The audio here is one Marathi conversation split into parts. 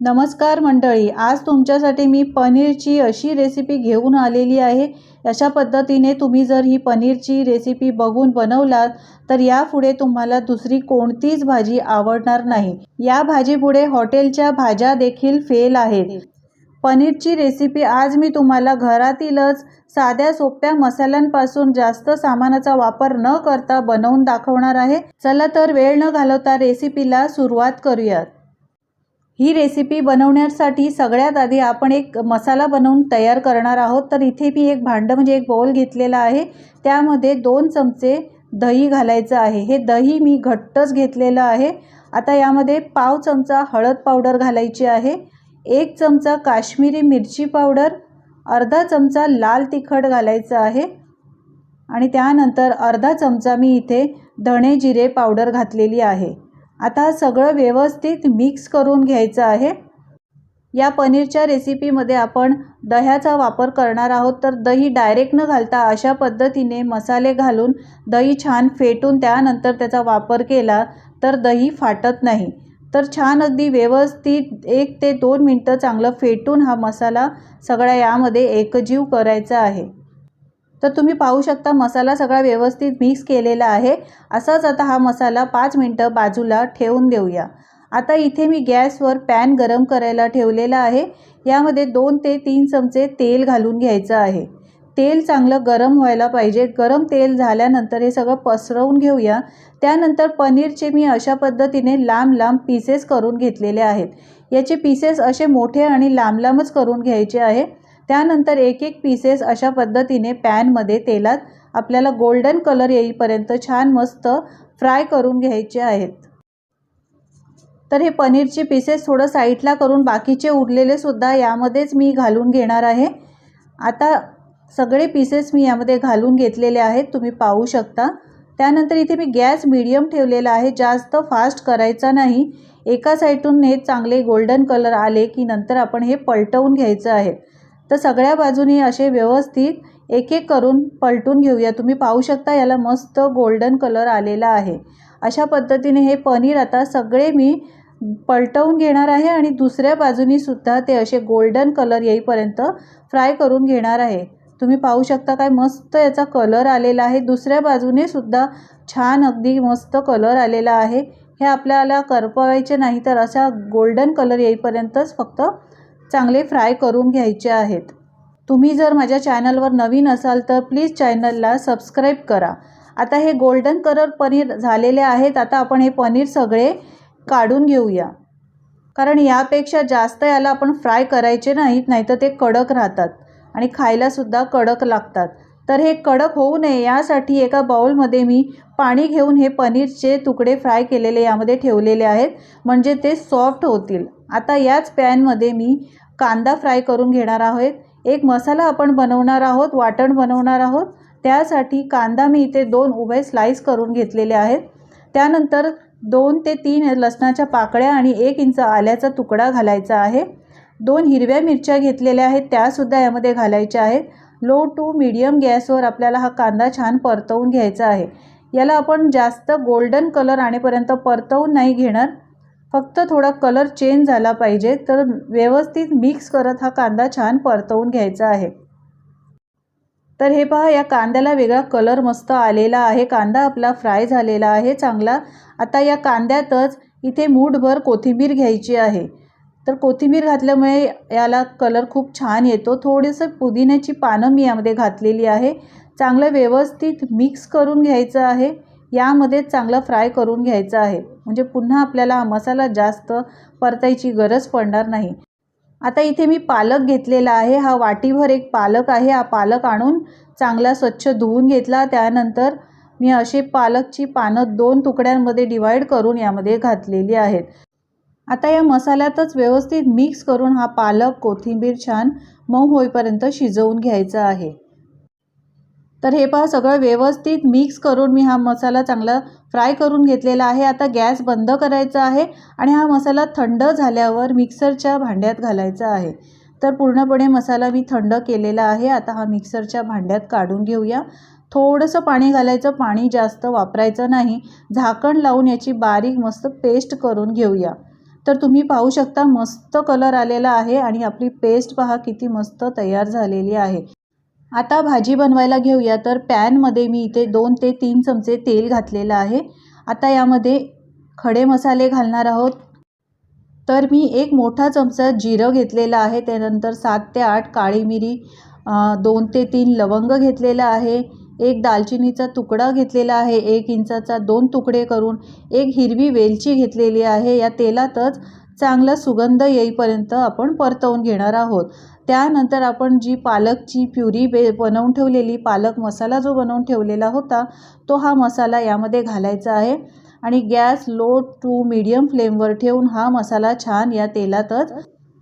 नमस्कार मंडळी आज तुमच्यासाठी मी पनीरची अशी रेसिपी घेऊन आलेली आहे. अशा पद्धतीने तुम्ही जर ही पनीरची रेसिपी बघून बनवलात तर यापुढे तुम्हाला दुसरी कोणतीच भाजी आवडणार नाही. या भाजीपुढे हॉटेलच्या भाज्या देखील फेल आहेत. पनीरची रेसिपी आज मी तुम्हाला घरातीलच साध्या सोप्या मसाल्यांपासून जास्त सामानाचा वापर न करता बनवून दाखवणार आहे. चला तर वेळ न घालवता रेसिपीला सुरुवात करूयात. ही रेसिपी बनवण्यासाठी सगळ्यात आधी आपण एक मसाला बनवून तयार करणार आहोत. तर इथे मी एक भांडं म्हणजे एक बोल घेतलेला आहे. त्यामध्ये दोन चमचे दही घालायचं आहे. हे दही मी घट्टच घेतलेलं आहे. आता यामध्ये पाव चमचा हळद पावडर घालायची आहे. एक चमचा काश्मीरी मिरची पावडर अर्धा चमचा लाल तिखट घालायचं आहे. आणि त्यानंतर अर्धा चमचा मी इथे धणे जिरे पावडर घातलेली आहे. आता सगळं व्यवस्थित मिक्स करून घ्यायचं आहे. या पनीरच्या रेसिपीमध्ये आपण दह्याचा वापर करणार आहोत. तर दही डायरेक्ट न घालता अशा पद्धतीने मसाले घालून दही छान फेटून त्यानंतर त्याचा वापर केला तर दही फाटत नाही. तर छान अगदी व्यवस्थित एक ते दोन मिनटं चांगलं फेटून हा मसाला सगळा यामध्ये एकजीव करायचा आहे. तर तुम्ही पाहू शकता मसाला सगळा व्यवस्थित मिक्स केलेला आहे. असाच आता हा मसाला पाच मिनटं बाजूला ठेवून देऊया. आता इथे मी गॅसवर पॅन गरम करायला ठेवलेला आहे. यामध्ये दोन ते तीन चमचे तेल घालून घ्यायचं आहे. तेल चांगलं गरम व्हायला पाहिजे. गरम तेल झाल्यानंतर हे सगळं पसरवून घेऊया. त्यानंतर पनीरचे मी अशा पद्धतीने लांब लांब पीसेस करून घेतलेले आहेत. याचे पीसेस असे मोठे आणि लांब लांबच करून घ्यायचे आहे. त्यानंतर एक एक पीसेस अशा पद्धतीने पॅनमध्ये तेलात आपल्याला गोल्डन कलर येईपर्यंत छान मस्त फ्राय करून घ्यायचे आहेत. तर हे पनीरचे पीसेस थोडं साईडला करून बाकीचे उरलेले सुद्धा यामध्येच मी घालून घेणार आहे. आता सगळे पीसेस मी यामध्ये घालून घेतलेले आहेत तुम्ही पाहू शकता. त्यानंतर इथे मी गॅस मिडियम ठेवलेला आहे जास्त फास्ट करायचा नाही. एका साईडून हे चांगले गोल्डन कलर आले की नंतर आपण हे पलटवून घ्यायचं आहे. तर सगळ्या बाजूनी असे व्यवस्थित एक एक करून पलटून घेऊया. तुम्ही पाहू शकता याला मस्त गोल्डन कलर आलेला आहे. अशा पद्धतीने हे पनीर आता सगळे मी पलटवून घेणार आहे आणि दुसऱ्या बाजूनी सुद्धा ते असे गोल्डन कलर येईपर्यंत फ्राय करून घेणार आहे. तुम्ही पाहू शकता काय मस्त याचा कलर आलेला आहे. दुसऱ्या बाजूने सुद्धा छान अगदी मस्त कलर आलेला आहे. हे आपल्याला करपवायचे नाही तर असा गोल्डन कलर येईपर्यंतच फक्त चांगले फ्राय करून घ्यायचे आहेत. तुम्ही जर माझ्या चॅनलवर नवीन असाल तर प्लीज चॅनलला सबस्क्राईब करा. आता हे गोल्डन कलर पनीर झालेले आहेत. आता आपण हे पनीर सगळे काढून घेऊया. कारण यापेक्षा जास्त याला आपण फ्राय करायचे नाहीत नाहीतर ते कडक राहतात आणि खायलासुद्धा कडक लागतात. तर हे कडक होऊ नये यासाठी एका बाउलमध्ये मी पाणी घेऊन हे पनीरचे तुकडे फ्राय केलेले यामध्ये ठेवलेले आहेत. म्हणजे ते सॉफ्ट होतील. आता याच पॅनमध्ये मी कांदा फ्राय करून घेणार आहोत. एक मसाला आपण बनवणार आहोत वाटण बनवणार आहोत. त्यासाठी कांदा मी इथे दोन उभे स्लाईस करून घेतलेले आहेत. त्यानंतर दोन ते तीन लसणाच्या पाकळ्या आणि एक इंच आल्याचा तुकडा घालायचा आहे. दोन हिरव्या मिरच्या घेतलेल्या आहेत त्यासुद्धा यामध्ये घालायच्या आहेत. लो टू मीडियम गॅसवर आपल्याला हा कांदा छान परतवून घ्यायचा आहे. याला आपण जास्त गोल्डन कलर आणेपर्यंत परतवून नाही घेणार. फक्त थोडा कलर चेंज झाला पाहिजे तर व्यवस्थित मिक्स करत हा कांदा छान परतवून घ्यायचा आहे. तर हे पहा या कांद्याला वेगळा कलर मस्त आलेला आहे. कांदा आपला फ्राय झालेला आहे चांगला. आता या कांद्यातच इथे मूठभर कोथिंबीर घ्यायची आहे. तर कोथिंबीर घातल्यामुळे याला कलर खूप छान येतो. थोडंसं पुदिन्याची पानं मी यामध्ये घातलेली आहे. चांगलं व्यवस्थित मिक्स करून घ्यायचं आहे. यामध्ये चांगलं फ्राय करून घ्यायचं आहे. म्हणजे पुन्हा आपल्याला हा मसाला जास्त परतायची गरज पडणार नाही. आता इथे मी पालक घेतलेला आहे. हा वाटीभर एक पालक आहे. हा पालक आणून चांगला स्वच्छ धुवून घेतला. त्यानंतर मी असे पालकची पानं दोन तुकड्यांमध्ये डिवाईड करून यामध्ये घातलेली आहेत. आता या मसाल्यातच व्यवस्थित मिक्स करून हा पालक कोथिंबीर छान मऊ होईपर्यंत शिजवून घ्यायचा आहे. तर हे पहा सगळं व्यवस्थित मिक्स करून मी हा मसाला चांगला फ्राय करून घेतलेला आहे. आता गॅस बंद करायचा आहे आणि हा मसाला थंड झाल्यावर मिक्सरच्या भांड्यात घालायचा आहे. तर पूर्णपणे मसाला मी थंड केलेला आहे. आता हा मिक्सरच्या भांड्यात काढून घेऊया. थोडंसं पाणी घालायचं. पाणी जास्त वापरायचं नाही. झाकण लावून याची बारीक मस्त पेस्ट करून घेऊया. तर तुम्ही पाहू शकता मस्त कलर आलेला आहे आणि आपली पेस्ट पहा किती मस्त तयार झालेली आहे. आता भाजी बनवायला घेऊया. तर पॅनमध्ये मी इथे दोन ते तीन चमचे तेल घातलेलं आहे. आता यामध्ये खडे मसाले घालणार आहोत. तर मी एक मोठा चमचा जिरं घेतलेला आहे. त्यानंतर सात ते आठ काळी मिरी दोन ते तीन लवंग घेतलेलं आहे. एक दालचिनीचा तुकडा घेतलेला आहे. एक इंचाचा दोन तुकडे करून एक हिरवी वेलची घेतलेली आहे. या तेलातच चांगला सुगंध येईपर्यंत आपण परतवून घेणार आहोत. त्यानंतर आपण जी पालकची प्युरी बे बनवून ठेवलेली पालक मसाला जो बनवून ठेवलेला होता तो हा मसाला यामध्ये घालायचा आहे. आणि गॅस लो टू मीडियम फ्लेमवर ठेवून हा मसाला छान या तेलातच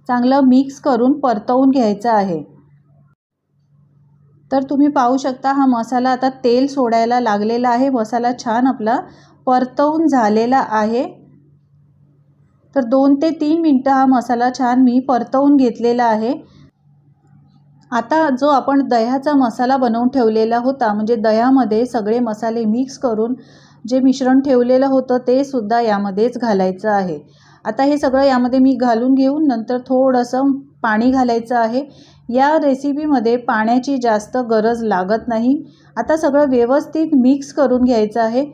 चांगलं मिक्स करून परतवून घ्यायचा आहे. तर तुम्ही पाहू शकता हा मसाला आता तेल सोडायला लागलेला आहे. मसाला छान आपला परतवून झालेला आहे. तर दोन ते तीन मिनटं हा मसाला छान मी परतवून घेतलेला आहे. आता जो आपण दह्याचा मसाला बनवून ठेवलेला होता म्हणजे दह्यामध्ये सगळे मसाले मिक्स करून जे मिश्रण ठेवलेलं होतं ते सुद्धा यामध्येच घालायचं आहे. आता हे सगळं यामध्ये मी घालून घेऊन नंतर थोडंसं पाणी घालायचं आहे. या रेसिपीमध्ये पाण्याची जास्त गरज लागत नाही. आता सगळं व्यवस्थित मिक्स करून घ्यायचं आहे.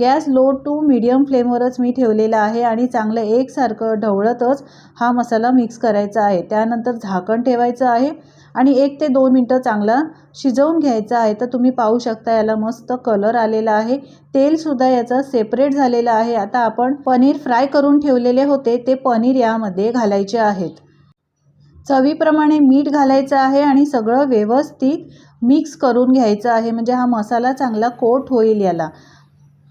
गॅस लो टू मीडियम फ्लेमवरच मी ठेवलेला आहे आणि चांगलं एकसारखं ढवळतच हा मसाला मिक्स करायचा आहे. त्यानंतर झाकण ठेवायचं आहे आणि एक ते दोन मिनटं चांगला शिजवून घ्यायचा आहे. तर तुम्ही पाहू शकता याला मस्त कलर आलेला आहे. तेलसुद्धा याचं सेपरेट झालेलं आहे. आता आपण पनीर फ्राय करून ठेवलेले होते. ते पनीर यामध्ये घालायचे आहेत. चवीप्रमाणे मीठ घालायचं आहे आणि सगळं व्यवस्थित मिक्स करून घ्यायचं आहे. म्हणजे हा मसाला चांगला कोट होईल याला.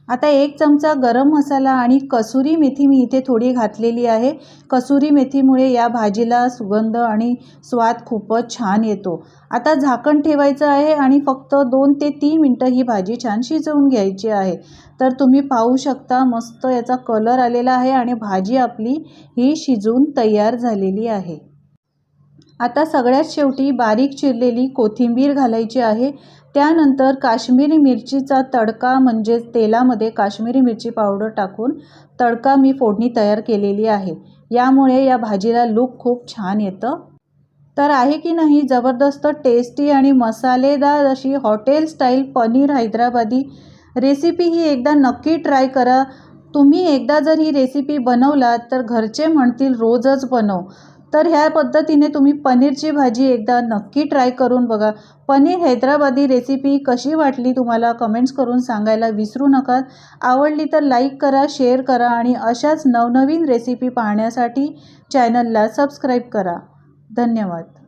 आता एक चमचा गरम मसाला आणि कसुरी मेथी मी इथे थोडी घातलेली आहे. कसुरी मेथीमुळे या भाजीला सुगंध आणि स्वाद खूपच छान येतो. आता झाकण ठेवायचं आहे आणि फक्त दोन ते तीन मिनटं ही भाजी छान शिजवून घ्यायची आहे. तर तुम्ही पाहू शकता मस्त याचा कलर आलेला आहे आणि भाजी आपली ही शिजून तयार झालेली आहे. आता सगळ्यात शेवटी बारीक चिरलेली कोथिंबीर घालायची आहे. त्यानंतर काश्मीरी मिरचीचा तडका म्हणजे तेलामध्ये काश्मीरी मिरची पावडर टाकून तडका मी फोडणी तयार केलेली आहे. यामुळे या भाजीला लूक खूप छान येतं. तर आहे की नाही जबरदस्त टेस्टी आणि मसालेदार अशी hotel style paneer Hyderabadi recipe ही एकदा नक्की ट्राय करा. तुम्ही एकदा जर ही रेसिपी बनवलात तर घरचे म्हणतील रोजच बनव. तर ह्या पद्धतीने तुम्ही पनीरची भाजी एकदा नक्की ट्राय करून बघा. पनीर हैदराबादी रेसिपी कशी वाटली तुम्हाला कमेंट्स करून सांगायला विसरू नका. आवडली तर लाईक करा शेअर करा आणि अशाच नवनवीन रेसिपी पाहण्यासाठी चॅनलला सबस्क्राईब करा. धन्यवाद.